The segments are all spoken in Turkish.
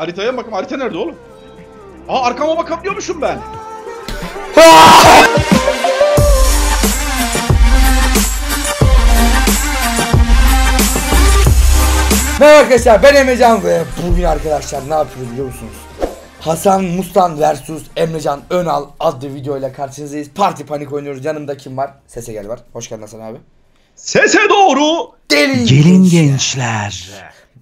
Haritaya bakayım. Harita nerede oğlum? Aa arkama bakabiliyormuşum ben. Merhaba arkadaşlar ben Emrecan ve bugün arkadaşlar ne yapıyoruz biliyor musunuz? Hasan Mustan vs Emrecan Önal adlı videoyla karşınızdayız. Parti panik oynuyoruz. Yanımda kim var? Sese gel var. Hoş geldin Hasan abi. Sese doğru. Gelin, Gelin gençler.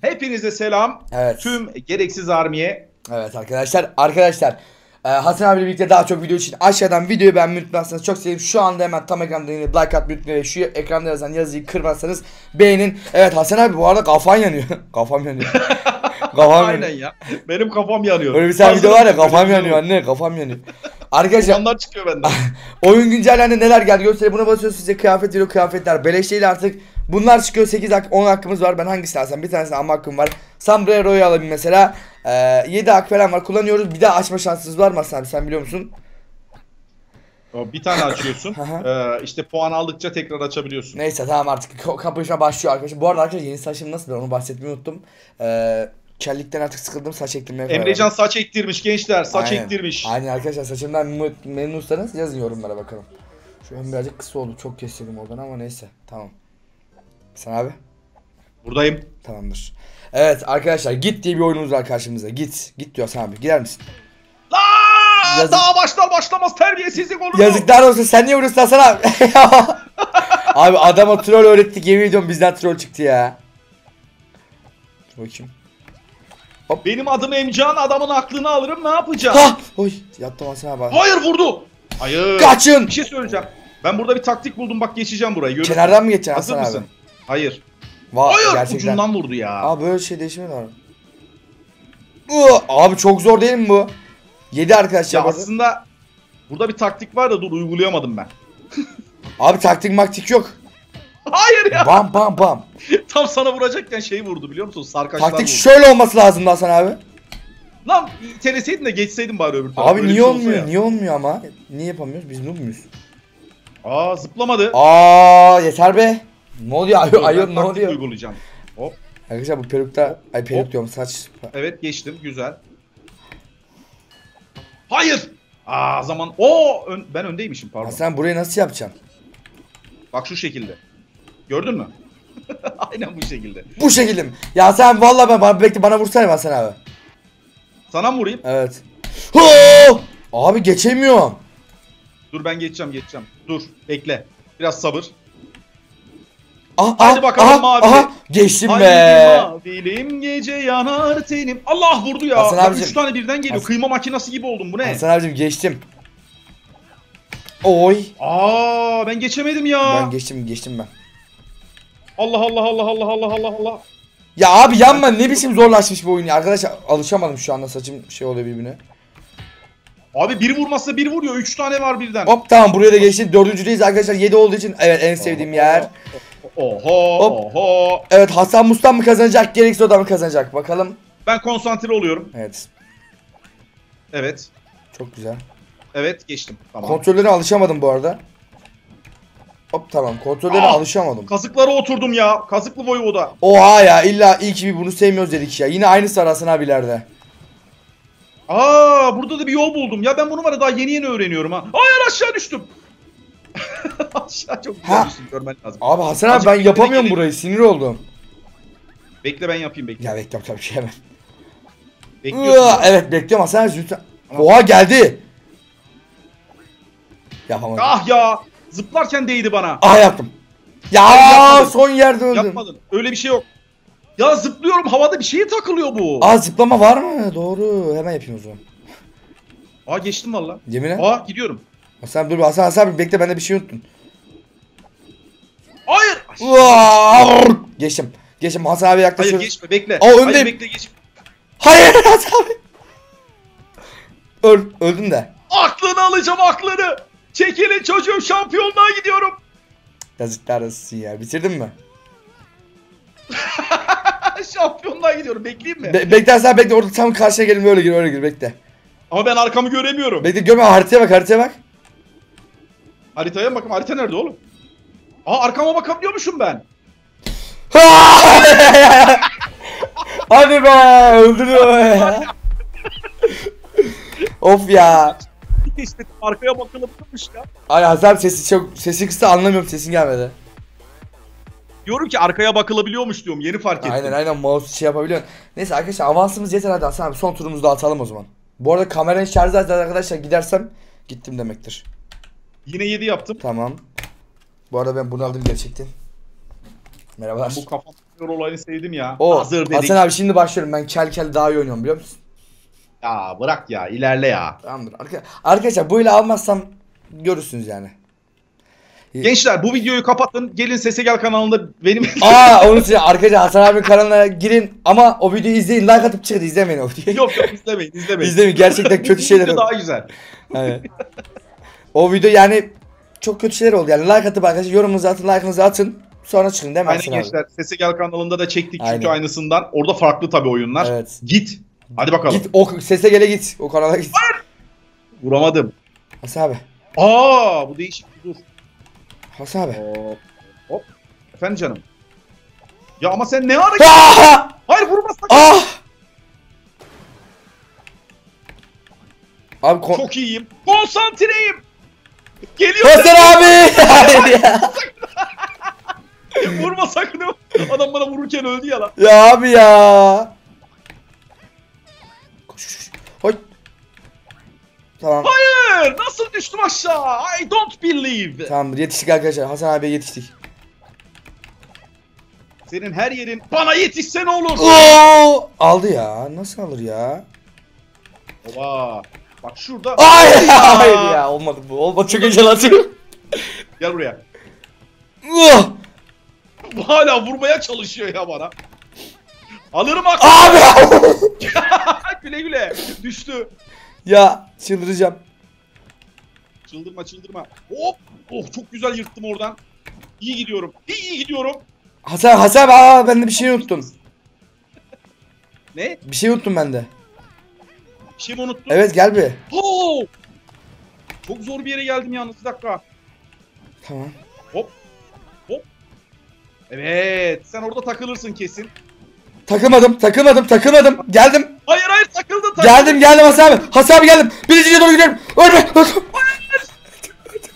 Hepinize selam. Evet. Tüm gereksiz armiye. Evet arkadaşlar. Arkadaşlar e, Hasan abiyle birlikte daha çok video için aşağıdan videoyu beğenmeyi unutmazsanız çok sevinirim. Şu anda hemen tam ekranda yine like unutmayın. ve Şu ekranda yazan yazıyı kırmazsanız beğenin. Evet Hasan abi bu arada kafan yanıyor. kafam yanıyor. kafam Aynen yanıyor. ya. Benim kafam yanıyor. Öyle bir tane video var ya kafam Böyle yanıyor anne kafam yanıyor. Arkadaşlar Dumanlar çıkıyor benden. oyun güncellendi neler geldi göstereyim buna basıyorsunuz size kıyafet veriyor kıyafetler beleş değil artık. Bunlar çıkıyor 8 hak 10 hakkımız var ben hangisini alsam bir tanesini alma hakkım var. Sombrero'yu alayım mesela. Ee, 7 hak falan var kullanıyoruz bir daha açma şansınız var mı Hasan sen biliyor musun? Bir tane açıyorsun. Ee, işte puan aldıkça tekrar açabiliyorsun. Neyse tamam artık kapışma başlıyor arkadaşlar. Bu arada arkadaşlar yeni saçım nasıl ben onu bahsetmeyi unuttum. Ee, kellikten artık sıkıldım saç ektirmeye karar Emrecan saç ektirmiş gençler. Saç Aynen. ektirmiş. Aynen arkadaşlar saçımdan mem- memnunsanız yazın yorumlara bakalım. Şu an birazcık kısa oldu çok kestirdim oradan ama neyse tamam. Sen abi? Buradayım. Tamamdır. Evet arkadaşlar git diye bir oyunumuz var karşımızda. Git. Git diyor Hasan abi. Gider misin? Aa, Yazık. daha başlar başlamaz terbiyesizlik olur. Yazıklar olsun sen niye vuruyorsun Hasan abi? abi adama troll öğrettik yemin ediyorum bizden troll çıktı ya. Dur bakayım. Benim adım Emcan adamın aklını alırım ne yapacağım? Ha! Oy yattım Hasan abi. Hayır vurdu. Hayır. Kaçın! Bir şey söyleyeceğim. Ben burada bir taktik buldum bak geçeceğim burayı. Görürsün. Kenardan mı geçeceksin Hazır Hasan abi? mısın? Hayır. Va Hayır gerçekten. ucundan vurdu ya. Abi böyle şey değişmiyor. Iı, Abi çok zor değil mi bu? 7 arkadaşlar. ya aslında burada bir taktik var da dur uygulayamadım ben. Abi taktik maktik yok. Hayır ya. Bam bam bam. Tam sana vuracakken şey vurdu biliyor musun? Sarkaçlar Taktik vurdu. şöyle olması lazımdı Hasan abi. Lan iteleseydin de geçseydin bari öbür tarafa. Abi Öyle bir niye şey olsa olmuyor? ya. Niye olmuyor ama? Niye yapamıyoruz? Biz noob muyuz? Aa zıplamadı. Aa yeter be. Ne oluyor? Ayol, ben ayol ne oluyor? uygulayacağım. Hop. Arkadaşlar bu perukta ay peruk Hop. diyorum saç. Evet geçtim. Güzel. Hayır. Aa zaman. Oo ön- ben öndeymişim pardon. Hasan burayı nasıl yapacaksın? Bak şu şekilde. Gördün mü? Aynen bu şekilde. Bu şekilde mi? Ya sen vallahi ben bana bekle bana vursana Hasan abi. Sana mı vurayım? Evet. Hoo! Abi geçemiyorum. Dur ben geçeceğim geçeceğim. Dur bekle. Biraz sabır. Ah, Hadi ah, bakalım ah, mavi. aha, geçtim Haydi be. mavilim gece yanar tenim. Allah vurdu ya. Hasan abicim. üç tane birden geliyor. Hasan- Kıyma makinesi gibi oldum bu ne? Hasan abicim geçtim. Oy. Aa ben geçemedim ya. Ben geçtim geçtim ben. Allah Allah Allah Allah Allah Allah Allah. Ya abi yanma ne biçim zorlaşmış bu oyun ya. Arkadaşlar alışamadım şu anda saçım şey oluyor birbirine. Abi bir vurmazsa bir vuruyor. Üç tane var birden. Hop tamam buraya da geçtik. Dördüncüdeyiz arkadaşlar. 7 olduğu için evet en sevdiğim yer. Oho Hop. oho. Evet Hasan Mustan mı kazanacak gerekse o da mı kazanacak bakalım. Ben konsantre oluyorum. Evet Evet. çok güzel. Evet geçtim. Tamam. Kontrollerine alışamadım bu arada. Hop tamam kontrollerine Aa! alışamadım. Kazıklara oturdum ya. Kazıklı voyvoda. Oha ya illa iyi ki bir bunu sevmiyoruz dedik ya. Yine var Hasan abilerde. Aa burada da bir yol buldum. Ya ben bunu var ya daha yeni yeni öğreniyorum ha. Hayır aşağı düştüm. Aşağı çok Ha. düştüm görmen lazım. Abi Hasan abi Azıcık ben yapamıyorum gelin. burayı sinir oldum. Bekle ben yapayım bekle. Ya bekliyorum tabii ki hemen. Bekliyorsun. Iıı, evet bekliyorum Hasan abi lütfen. Oha geldi. Yapamadım. Ah ya. Zıplarken değdi bana. Aha yaptım. Ya Hayır, yapmadım. son yerde öldüm. Yapmadın. Öyle bir şey yok. Ya zıplıyorum havada bir şeye takılıyor bu. Aa zıplama var mı? Doğru. Hemen yapayım o zaman. Aa geçtim valla. Yemin et. Aa gidiyorum. Hasan dur Hasan Hasan abi bekle ben de bir şey unuttum. Hayır. Uaa! Geçtim. Geçtim Hasan abi Hayır yaklaşıyor. geçme bekle. Aa, öndeyim. Hayır bekle geç. Hayır Hasan abi. Öl, öldüm de. Aklını alacağım aklını. Çekilin çocuğum şampiyonluğa gidiyorum. Yazıklar olsun ya. Bitirdin mi? şampiyonluğa gidiyorum. Bekleyeyim mi? Be bekle Hasan bekle orada tam karşıya gelin böyle gir öyle gir bekle. Ama ben arkamı göremiyorum. Bekle görme haritaya bak haritaya bak. Haritaya bakın. Harita nerede oğlum? Aa arkama bakabiliyormuşum ben. Hadi be öldürüyor ya. Of ya. İşte arkaya bakılabiliyormuş ya. Ay abi sesi çok sesi kısa anlamıyorum sesin gelmedi. Diyorum ki arkaya bakılabiliyormuş diyorum. Yeni fark ettim. Aynen aynen mouse şey yapabiliyorsun. Neyse arkadaşlar avansımız yeter hadi Hasan abi son turumuzu da atalım o zaman. Bu arada kameranın şarjı azdı arkadaşlar gidersem gittim demektir. Yine 7 yaptım. Tamam. Bu arada ben bunu aldım gerçekten. Merhabalar. Bu kafa olayını sevdim ya. O Hazır dedik. Hasan abi şimdi başlıyorum. Ben kel kel daha iyi oynuyorum biliyor musun? Ya bırak ya ilerle ya. Tamamdır. Arka- arkadaşlar böyle almazsam görürsünüz yani. Gençler bu videoyu kapatın. Gelin Sese Gel kanalında benim... Aa onu size arkadaşlar Hasan abinin kanalına girin ama o videoyu izleyin like atıp çıkın izlemeyin o videoyu. yok yok izlemeyin izlemeyin. İzlemeyin gerçekten kötü şeyler daha güzel. Evet. o video yani çok kötü şeyler oldu yani like atıp arkadaşlar yorumunuzu atın like'ınızı atın sonra çıkın değil mi Aynen abi? gençler. Sese Gel kanalında da çektik çünkü Aynen. aynısından. Orada farklı tabii oyunlar. Evet. Git. Hadi bakalım. Git o sese gele git o kanala git. Vuramadım. Hasan abi. Aa bu değişik. Dur. Hasan abi. Hop. Hop. Efendim canım. Ya ama sen ne ara... Ah! Hayır vurmasak. Ah! Abi kon- Çok iyiyim. Konsantreyim. Geliyor. Hasan abi! Hayır ya. Vurma sakın. Adam bana vururken öldü ya lan. Ya abi ya. Koş. Hoy. Tamam. Hayır. Nasıl düştüm aşağı? I don't believe. Tamamdır yetiştik arkadaşlar. Hasan abiye yetiştik. Senin her yerin bana yetişse ne olur? Oo! Aldı ya. Nasıl alır ya? Baba. Bak şurada. Hayır Ya. hayır ya. Olmadı bu. Olmadı çok heyecanlandım. Gel buraya. Uh! Hala vurmaya çalışıyor ya bana. Alırım bak. Abi! güle güle. Düştü. ya çıldıracağım. Çıldırma çıldırma. Hop. Oh çok güzel yırttım oradan. İyi gidiyorum. İyi, iyi gidiyorum. Hasan Hasan aa, ben de bir şey unuttum. Ne? Bir şey unuttum ben de. Bir şey mi unuttum? Evet gel bir. Oo! Çok zor bir yere geldim yalnız. Bir dakika. Tamam. Evet. Sen orada takılırsın kesin. Takılmadım, takılmadım, takılmadım. Geldim. Hayır hayır takıldın takıldın. Geldim, geldim Hasan abi. Hasan abi geldim. Birinciye doğru gidiyorum. Ölme.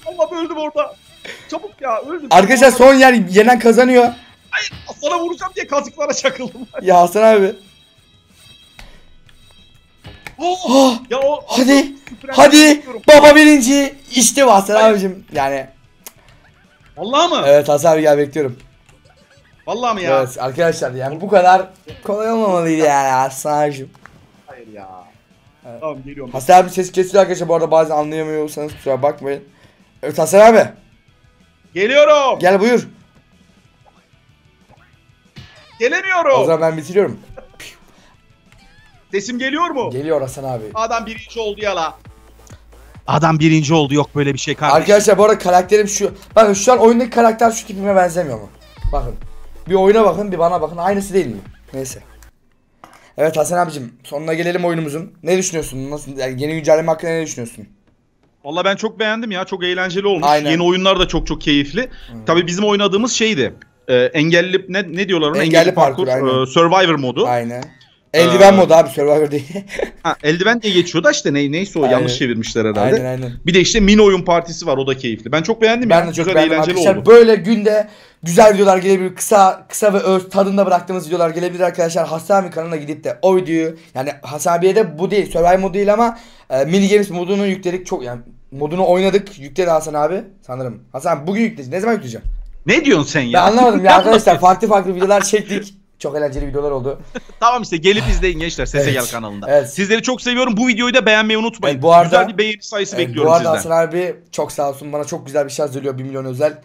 Allah öldüm orada. Çabuk ya öldüm. Arkadaşlar son yer yenen kazanıyor. Sana vuracağım diye kazıklara çakıldım. Ya Hasan abi. Oh! Ya o hadi. Hadi. Baba birinci. İşte bu Hasan Hayır. abicim. Yani. Vallahi mı? Evet Hasan abi gel bekliyorum. Vallahi mi ya? Evet arkadaşlar yani bu kadar kolay olmamalıydı yani Hasan abicim. Hayır ya. Evet. Tamam geliyorum. Hasan abi ses kesiyor arkadaşlar bu arada bazen anlayamıyorsanız kusura bakmayın. Evet Hasan abi Geliyorum. gel buyur. Gelemiyorum. O zaman ben bitiriyorum. Sesim geliyor mu? Geliyor Hasan abi. Adam birinci oldu ya la. Adam birinci oldu yok böyle bir şey kardeşim. Arkadaşlar bu arada karakterim şu. Bakın şu an oyundaki karakter şu tipime benzemiyor mu? Bakın. Bir oyuna bakın bir bana bakın. Aynısı değil mi? Neyse. Evet Hasan abicim sonuna gelelim oyunumuzun. Ne düşünüyorsun? Nasıl yani yeni güncelleme hakkında ne düşünüyorsun? Valla ben çok beğendim ya. Çok eğlenceli olmuş. Aynen. Yeni oyunlar da çok çok keyifli. Tabii bizim oynadığımız şeydi. E, engelli ne ne diyorlar ona? Engelli parkur, aynen. e, Survivor modu. Aynen. Eldiven Ee, modu abi Survivor değil. Ha, eldiven diye geçiyor da işte ne, neyse o Aynen. yanlış çevirmişler herhalde. aynen aynen. Bir de işte mini oyun partisi var o da keyifli. Ben çok beğendim Ben ya. de çok Güzel beğendim eğlenceli arkadaşlar. oldu. Böyle günde güzel videolar gelebilir. Kısa kısa ve öz tadında bıraktığımız videolar gelebilir arkadaşlar. Hasan abi kanalına gidip de o videoyu yani Hasan abiye de bu değil. Survival modu değil ama e, mini games modunu yükledik. Çok yani modunu oynadık. Yükledi Hasan abi sanırım. Hasan bugün yükleyeceğiz. Ne zaman yükleyeceğim? Ne diyorsun sen ya? Ben anlamadım ya arkadaşlar. Farklı farklı videolar çektik. Çok eğlenceli videolar oldu. Tamam işte gelip izleyin gençler Sese Evet. Gel kanalında. Evet. Sizleri çok seviyorum. Bu videoyu da beğenmeyi unutmayın. Evet, bu arada- Güzel bir beğeni sayısı Evet, bekliyorum bu arada sizden. Hasan abi çok sağ olsun. Bana çok güzel bir şey hazırlıyor. 1 milyon özel.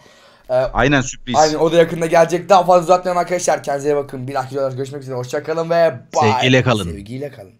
E, Aynen sürpriz. Aynen o da yakında gelecek. Daha fazla uzatmayalım arkadaşlar. Kendinize bakın. Bir dahaki videolarda görüşmek üzere. Hoşçakalın ve bye. Sevgiyle kalın. Sevgiyle kalın.